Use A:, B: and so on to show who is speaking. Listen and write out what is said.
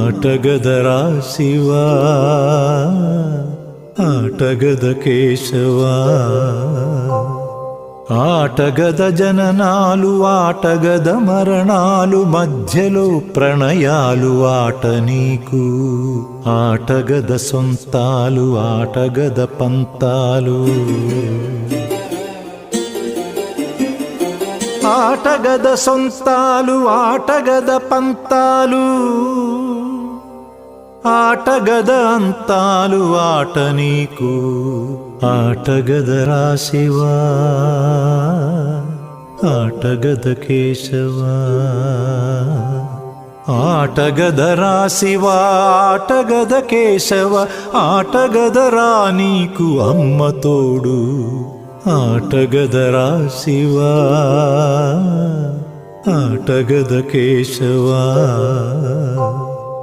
A: ఆటగదరా శివా ఆటగద కేశవా ఆటగద జననాలు ఆటగద మరణాలు మధ్యలో ప్రణయాలు ఆట నీకు ఆటగద సొంతాలు ఆటగద పంతాలు ఆటగద సొంతాలు ఆటగద పంతాలు ఆటగద అంతాలు ఆట నీకు. ఆటగద రాశివా. ఆటగద కేశవా. ఆటగద రాశివా. ఆటగద కేశవ. ఆటగద రా నీకు అమ్మ తోడు. ఆటగద రాశివా. ఆటగద కేశవా.